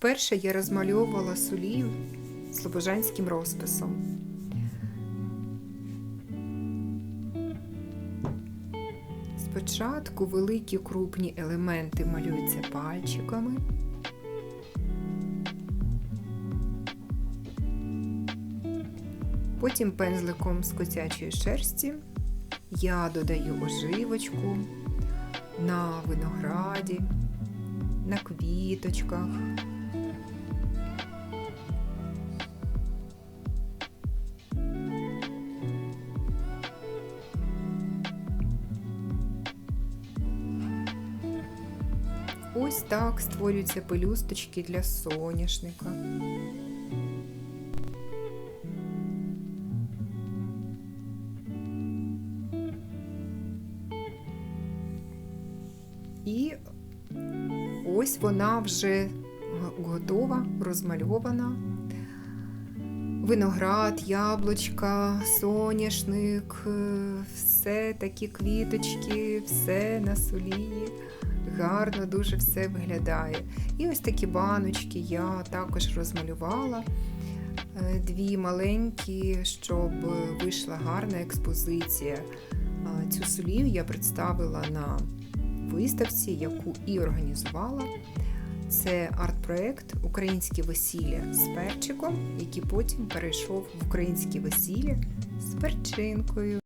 Вперше я розмальовувала солію слобожанським розписом. Спочатку великі крупні елементи малюються пальчиками. Потім пензликом з котячої шерсті я додаю оживочку на винограді, на квіточках. Ось так створюються пелюсточки для соняшника. І ось вона вже готова, розмальована. Виноград, яблучка, соняшник, е, все такі квіточки, все на солії. Гарно дуже все виглядає. І ось такі баночки я також розмалювала. Е, Дві маленькі, щоб вийшла гарна експозиція. А Цю солію я представила на виставці, яку і організувала. Це арт-проект Українське весілля з перчиком, який потім перейшов в українське весілля з перчинкою.